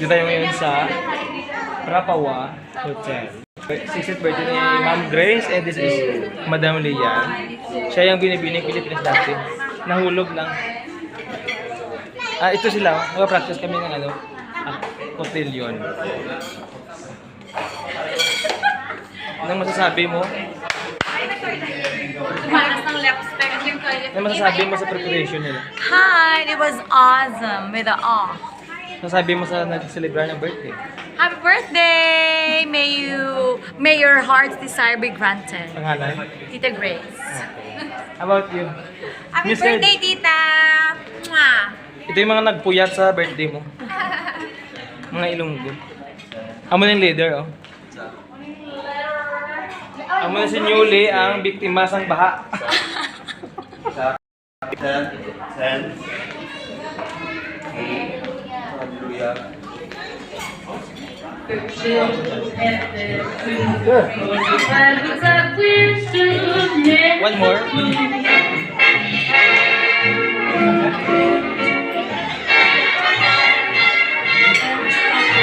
Dito tayo ngayon sa Rapawa Hotel. 60th birthday ni Ma'am Grace and this is Madam Leah. Siya yung binibining Pilipinas dati. Nahulog lang. Ah, ito sila. Nag-practice kami ng ano, ah, cotillion. Anong masasabi mo? Manas ng lipstick. Anong masasabi mo sa preparation nila? Hi, it was awesome with the awe. Masasabi mo sa nag-celebrate ng birthday? Happy birthday! May you, may your heart's desire be granted. Pangalan? Tita Grace. How about you? Happy Mr. birthday, Tita! Mwah! Ito yung mga nagpuyat sa birthday mo. Mga ilunggo. Amo na yung leader, oh. Amo na si Newly ang biktima sang baha. Ten. Ten. Hallelujah. One more.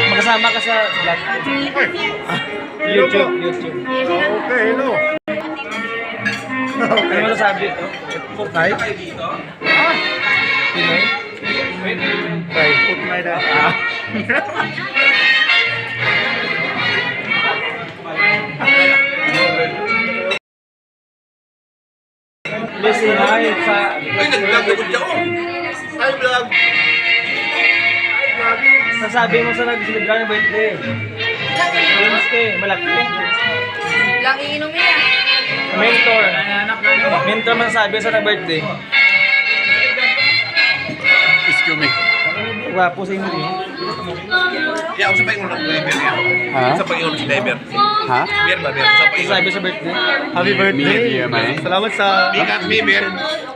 Makasama ka sa vlog. YouTube, YouTube. Okay, hello. Ano mo nasabi ito? Putay? Ah! Putay na. Ah. Listen, hi sa... Ay, nag-vlog ako vlog. Sasabi mo sa nag-celebrate ng birthday. Wednesday, malaki. Lang iinom yan. Mentor. Mentor man sabi sa nag-birthday. Gwapo sa inyo rin. Yeah, ako sa pag-iulo ng driver yan. Ha? Sa pag-iulo ng driver. Ha? Beer ba, beer? Sa pag-iulo. Sabi sa birthday. Happy birthday! Me, man. Salamat sa... Bigat, me, beer.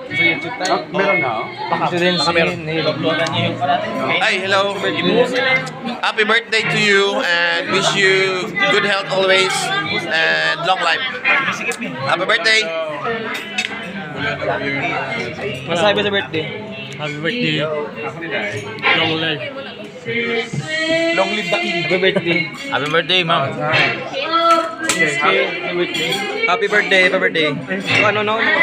Sa YouTube tayo. Meron na oh. Din si Neil. Hi, hello. Happy birthday to you and wish you good health always and long life. Happy birthday. Masabi sa birthday. Happy birthday. Long life. Long live the king. Happy birthday. Happy birthday, ma'am. Happy birthday. Happy birthday, happy birthday. Ano no? ano?